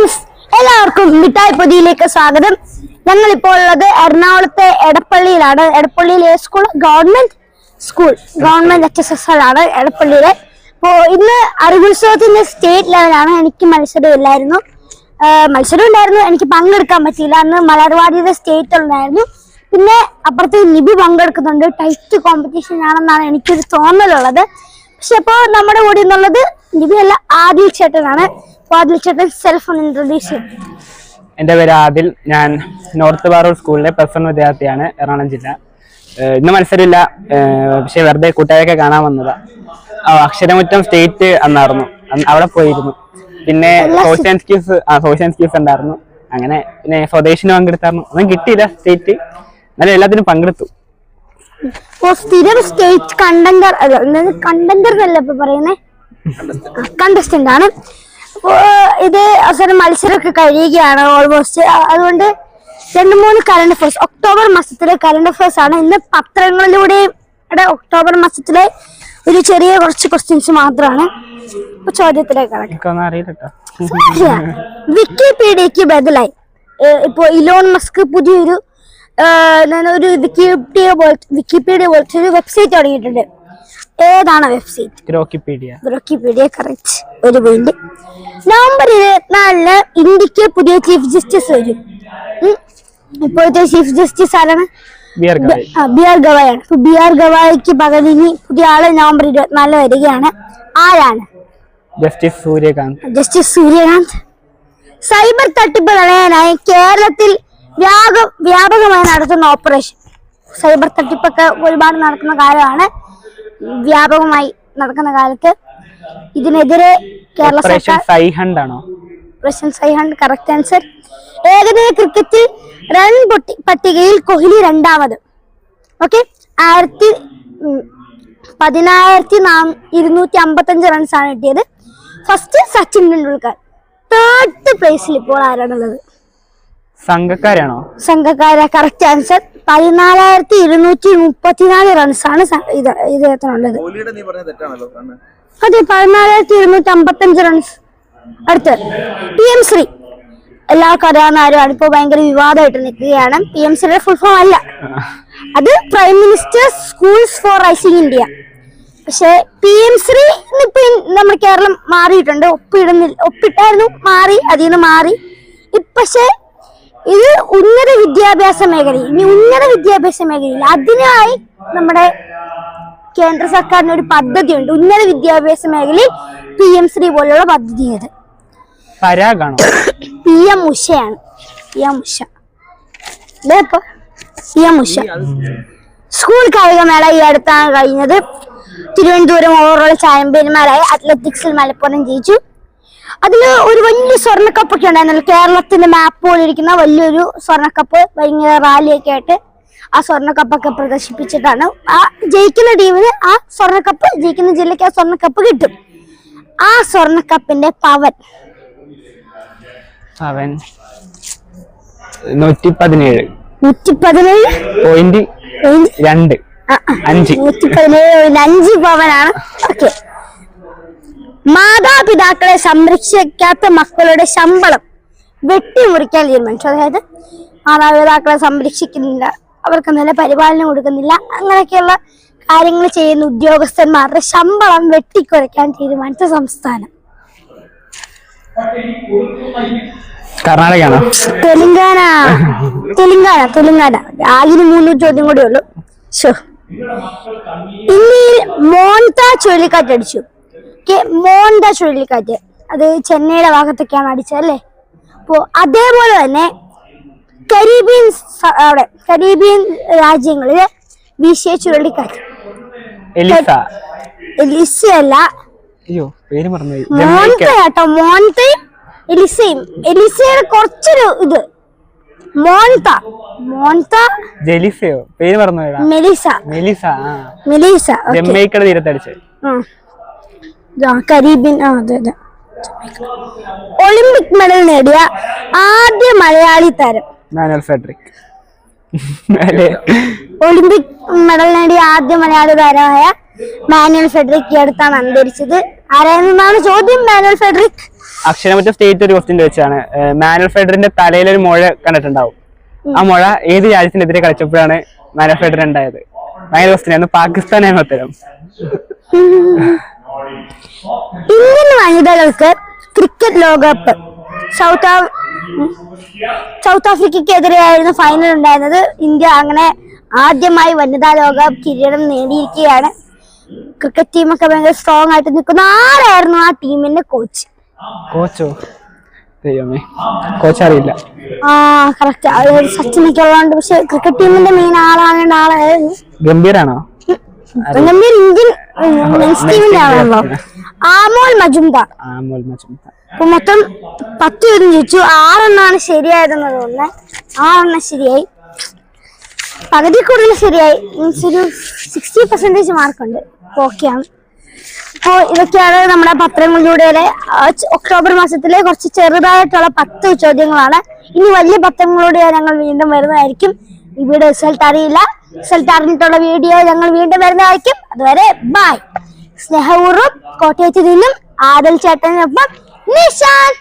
Friends എല്ലാവർക്കും മിഠായി പൊതിയിലേക്ക് സ്വാഗതം. ഞങ്ങൾ ഇപ്പോൾ ഉള്ളത് എറണാകുളത്തെ എടപ്പള്ളിയിലാണ്. എടപ്പള്ളിയിലെ school government school government H S S ആണ് എടപ്പള്ളിയിലെ. അപ്പോൾ ഇന്ന് അറിവുത്സവത്തിന്റെ സ്റ്റേറ്റ് ലെവലാണ് എനിക്ക് മത്സരം ഇല്ലായിരുന്നു. മത്സരം ഉണ്ടായിരുന്നു. എനിക്ക് പങ്കെടുക്കാൻ പറ്റിയില്ല. അന്ന് മലർവാടിയുടെ സ്റ്റേറ്റ് ഉണ്ടായിരുന്നു. പിന്നെ അപ്പുറത്ത് നിബി പങ്കെടുക്കുന്നുണ്ട്. ടൈറ്റ് കോമ്പറ്റീഷൻ ആണെന്നാണ് എനിക്കൊരു തോന്നലുള്ളത്. പക്ഷെ അപ്പോൾ നമ്മുടെ കൂടെ എന്നുള്ളത് നിബി അല്ല ആദിൽ ചേട്ടനാണ്. അപ്പോൾ ആദിൽ ചേട്ടൻ സെൽഫ് ഒന്ന് ഇൻട്രൊഡ്യൂസ് എന്റെ പേര് ആദിൽ. ഞാൻ നോർത്ത് പാറൂർ സ്കൂളിലെ പ്ലസ് വൺ വിദ്യാർത്ഥിയാണ് എറണാകുളം ജില്ല. ഇന്ന് മത്സരമില്ല. പക്ഷെ വെറുതെ കൂട്ടുകാരൊക്കെ കാണാൻ വന്നതാ. അക്ഷരമുറ്റം സ്റ്റേറ്റ് അന്നായിരുന്നു. അവിടെ പോയിരുന്നു. പിന്നെ സോഷ്യൽ സ്കിൽസ് ആ സോഷ്യൽ സ്കിൽസ് ഉണ്ടായിരുന്നു. അങ്ങനെ പിന്നെ സ്വദേശിന് പങ്കെടുത്തായിരുന്നു. ഒന്നും കിട്ടിയില്ല സ്റ്റേറ്റ് എന്നാലും എല്ലാത്തിനും പങ്കെടുത്തു. സ്ഥിരം സ്റ്റേറ്റ് കണ്ടന്റർ അല്ല കണ്ടന്റർ എന്നല്ല ഇപ്പൊ പറയുന്നേ. കണ്ടസ്റ്റന്റ് ആണ്. ഇത് അവസാനം മത്സരമൊക്കെ കഴിയുകയാണ് ഓൾമോസ്റ്റ് അതുകൊണ്ട് രണ്ട് മൂന്ന് കറണ്ട് അഫയേഴ്സ് ഒക്ടോബർ മാസത്തിലെ കറണ്ട് അഫയേഴ്സ് ആണ്. ഇന്ന് പത്രങ്ങളിലൂടെയും ഒക്ടോബർ മാസത്തിലെ ഒരു ചെറിയ കുറച്ച് ക്വസ്റ്റ്യൻസ് മാത്രമാണ്. ചോദ്യത്തിലേക്ക്. വിക്കിപീഡിയക്ക് ബദലായി. ഇപ്പോ ഇലോൺ മസ്ക് പുതിയൊരു ഒരു വിക്കിപീഡിയ പോലത്തെ വിക്കിപീഡിയ പോലത്തെ ഒരു വെബ്സൈറ്റ് തുടങ്ങിയിട്ടുണ്ട്. ഏതാണ് വെബ്സൈറ്റ് ഗ്രോക്കിപീഡിയ. വിക്കിപീഡിയ കറക്റ്റ് ഒരു പോയിന്റ് നവംബർ ഇരുപത്തിനാലിന് ഇന്ത്യയ്ക്ക് പുതിയ ചീഫ് ജസ്റ്റിസ് വരും. ഇപ്പോഴത്തെ ചീഫ് ജസ്റ്റിസ് ആരാണ്? ബി ആർ ഗവായാണ് ബി ആർ ഗവായിക്ക് പകരം ഇനി പുതിയ ആൾ നവംബർ ഇരുപത്തിനാലിന് വരികയാണ്. ആരാണ്? Justice Suryakant. Justice Suryakant. Cyber തട്ടിപ്പ് തടയാനായി കേരളത്തിൽ വ്യാപകമായി നടത്തുന്ന ഓപ്പറേഷൻ സൈബർ തട്ടിപ്പൊക്കെ ഒരുപാട് നടക്കുന്ന കാലമാണ് വ്യാപകമായി നടക്കുന്ന കാലത്ത് ഇതിനെതിരെ കേരള സർക്കാർ സൈഹണ്ട് ആണോ? പ്രശൻ സൈഹണ്ട് കറക്റ്റ് ആൻസർ ഏകദിന ക്രിക്കറ്റിൽ റൺ പൊട്ടി പട്ടികയിൽ കോഹ്ലി രണ്ടാമത്. ഓക്കെ ആയിരത്തി പതിനായിരത്തി നാം ഇരുന്നൂറ്റി അമ്പത്തഞ്ച് റൺസ് ആണ് കിട്ടിയത്. ഫസ്റ്റ് സച്ചിൻ ടെണ്ടുൽക്കർ. തേർഡ് പ്ലേസിൽ ഇപ്പോൾ ആരാണുള്ളത്? സംഘക്കാരാണോ? സംഘക്കാര കറക്റ്റ് ആൻസർ പതിനാലായിരത്തി ഇരുന്നൂറ്റി മുപ്പത്തിനാല് റൺസ് ആണ് സ- ഇത് ഇദ്ദേഹത്തിനുള്ളത്. അതെ പതിനാലായിരത്തി ഇരുന്നൂറ്റി അമ്പത്തഞ്ച് റൺസ് അടുത്ത് പി എം ശ്രീ. അറിയാവുന്ന കാര്യമാണ് ഇപ്പോൾ ഭയങ്കര വിവാദമായിട്ട് നിൽക്കുകയാണ്. പി എം ശ്രീയുടെ ഫുൾ ഫോം അല്ല. അത് prime minister schools for rising India പക്ഷെ പി എം ശ്രീ ഇപ്പൊ നമ്മുടെ കേരളം മാറിയിട്ടുണ്ട്. ഒപ്പിടുന്നില്ല ഒപ്പിട്ടായിരുന്നു മാറി അതിൽ നിന്ന് മാറി. പക്ഷെ ഇത് ഉന്നത വിദ്യാഭ്യാസ മേഖലയിൽ ഇനി ഉന്നത വിദ്യാഭ്യാസ മേഖലയിൽ അതിനായി നമ്മുടെ കേന്ദ്ര സർക്കാരിന് ഒരു പദ്ധതി ഉണ്ട് ഉന്നത വിദ്യാഭ്യാസ മേഖലയിൽ പി എം ശ്രീ പോലുള്ള പദ്ധതി അത് P M ഉഷയാണ്. P M Usha. P M Usha. School കായികമേള ഈ അടുത്താണ് കഴിഞ്ഞത്. തിരുവനന്തപുരം ഓവറോൾ ചാമ്പ്യന്മാരായി അത്ലറ്റിക്സിൽ മലപ്പുറം ജയിച്ചു. അതിൽ ഒരു വലിയ സ്വർണക്കപ്പൊക്കെ ഉണ്ടായിരുന്നല്ലോ. കേരളത്തിന്റെ മാപ്പ് പോലെ ഇരിക്കുന്ന വലിയൊരു സ്വർണക്കപ്പ് ഭയങ്കര റാലിയൊക്കെ ആയിട്ട് ആ സ്വർണക്കപ്പൊക്കെ പ്രദർശിപ്പിച്ചിട്ടാണ് ആ ജയിക്കുന്ന ടീമിന് ആ സ്വർണക്കപ്പ് ജയിക്കുന്ന ജില്ലയ്ക്ക് ആ സ്വർണക്കപ്പ് കിട്ടും. ആ സ്വർണക്കപ്പിന്റെ പവൻ. അവൻ നൂറ്റി പതിനേഴ് നൂറ്റി പതിനേഴ് പോയിന്റ് രണ്ട് അഞ്ച്. നൂറ്റി പതിനേഴ് അഞ്ച് പവനാണ്. ഓക്കെ. മാതാപിതാക്കളെ സംരക്ഷിക്കാത്ത മക്കളുടെ ശമ്പളം വെട്ടിമുറിക്കാൻ തീരുമാനിച്ചു. അതായത് മാതാപിതാക്കളെ സംരക്ഷിക്കുന്നില്ല അവർക്ക് നല്ല പരിപാലനം കൊടുക്കുന്നില്ല അങ്ങനെയൊക്കെയുള്ള കാര്യങ്ങൾ ചെയ്യുന്ന ഉദ്യോഗസ്ഥന്മാരുടെ ശമ്പളം വെട്ടിക്കുറയ്ക്കാൻ തീരുമാനിച്ച സംസ്ഥാനം. കർണാടകയാണോ? തെലുങ്കാന. തെലുങ്കാന തെലുങ്കാന. ആകിന് മൂന്ന് ചോദ്യം കൂടെ ഉള്ളൂ. ഇന്ത്യയിൽ മോൺത ചുഴലിക്കാറ്റ് മോണ്ട ചുഴലിക്കാറ്റ്. അത് ചെന്നൈയുടെ ഭാഗത്തൊക്കെയാണ് അടിച്ചത് അല്ലേ? അപ്പോ അതേപോലെ തന്നെ കരീബിയൻ അവിടെ കരീബിയൻ രാജ്യങ്ങളിൽ വീശിയ ചുഴലിക്കാറ്റ്. എലിസ. എലിസയല്ല. അയ്യോ പേര് മറന്നുപോയി മോൺത ജമൈക്ക. കേട്ടോ മോൺതയും എലിസയും. എലിസയുടെ കുറച്ചൊരു ഇത്. മോൺത മോൺത ജെലിസയോ? പേര് മെലിസ. മെലിസ തീരത്തടിച്ച് കരീബിയൻ ആ അതെ അതെ. ഒളിമ്പിക് മെഡൽ നേടിയ ആദ്യ മലയാളി താരം. മാനുവൽ ഫെഡറിക് ഒളിമ്പിക് മെഡൽ നേടിയ ആദ്യ മലയാളി താരമായ മാനുവൽ ഫെഡറിക് ഈ അടുത്താണ് അന്തരിച്ചത്. ആരായിരുന്നാണ് ചോദ്യം? മാനുവൽ ഫെഡറിക് അക്ഷരമറ്റ സ്റ്റേറ്റ് ഒരു ക്വസ്റ്റ്യൻ വെച്ചാണ്. മാനുവൽ ഫെഡറിന്റെ തലയിൽ ഒരു മുഴ കണ്ടിട്ടുണ്ടാവും. ആ മുഴ ഏത് രാജ്യത്തിനെതിരെ കളിച്ചപ്പോഴാണ് മാനുവൽ ഫെഡർ ഉണ്ടായത്? ഭയങ്കര ക്വസ്റ്റ്യൻ ആയിരുന്നു പാകിസ്ഥാനായിരുന്നു ഉത്തരം. ഇന്ത്യൻ വനിതകൾക്ക് ക്രിക്കറ്റ് ലോകകപ്പ്. സൗത്ത്. സൗത്ത് ആഫ്രിക്കയ്ക്കെതിരെയായിരുന്നു ഫൈനൽ ഉണ്ടായിരുന്നത്. ഇന്ത്യ അങ്ങനെ ആദ്യമായി വനിതാ ലോകകപ്പ് കിരീടം നേടിയിരിക്കുകയാണ്. ക്രിക്കറ്റ് ടീമൊക്കെ ഭയങ്കര സ്ട്രോങ് ആയിട്ട് നിൽക്കുന്ന ആരായിരുന്നു ആ ടീമിന്റെ കോച്ച് കോച്ചോ? ദൈവമേ. കോച്ച് അറിയില്ല. ആ കറക്റ്റ് സച്ചിനൊക്കെ ഉള്ളതുകൊണ്ട് പക്ഷെ ക്രിക്കറ്റ് ടീമിന്റെ മെയിൻ ആളാണ് ആളായിരുന്നു ഗംഭീരാണോ? ഗംഭീർ ഇന്ത്യൻ ടീമിന്റെ ആളാണല്ലോ ആമോൽ മജുംദാർ ആമോൽ മജുംദാർ അപ്പൊ മൊത്തം പത്ത് പേരും ജയിച്ചു. ആറെണ്ണാണ് ശരിയായതെന്ന് തോന്നുന്നത് ആറെണ്ണം ശരിയായി. പകുതി കൂടുതൽ ശരിയായി. മീൻസ് ഒരു സിക്സ്റ്റി പെർസെന്റേജ് മാർക്കുണ്ട് ഓക്കെയാണ് അപ്പോൾ ഇതൊക്കെയാണ് നമ്മുടെ പത്രങ്ങളിലൂടെ ഒക്ടോബർ മാസത്തിലെ കുറച്ച് ചെറുതായിട്ടുള്ള പത്ത് ചോദ്യങ്ങളാണ്. ഇനി വലിയ പത്രങ്ങളിലൂടെ ഞങ്ങൾ വീണ്ടും വരുന്നതായിരിക്കും. ഇവിടെ റിസൾട്ട് അറിയില്ല. റിസൾട്ട് അറിഞ്ഞിട്ടുള്ള വീഡിയോ ഞങ്ങൾ വീണ്ടും വരുന്നതായിരിക്കും. അതുവരെ ബൈ സ്നേഹപൂർവം കോട്ടയത്തു നിന്നും ആദൽ ചേട്ടനൊപ്പം നിഷാൻ.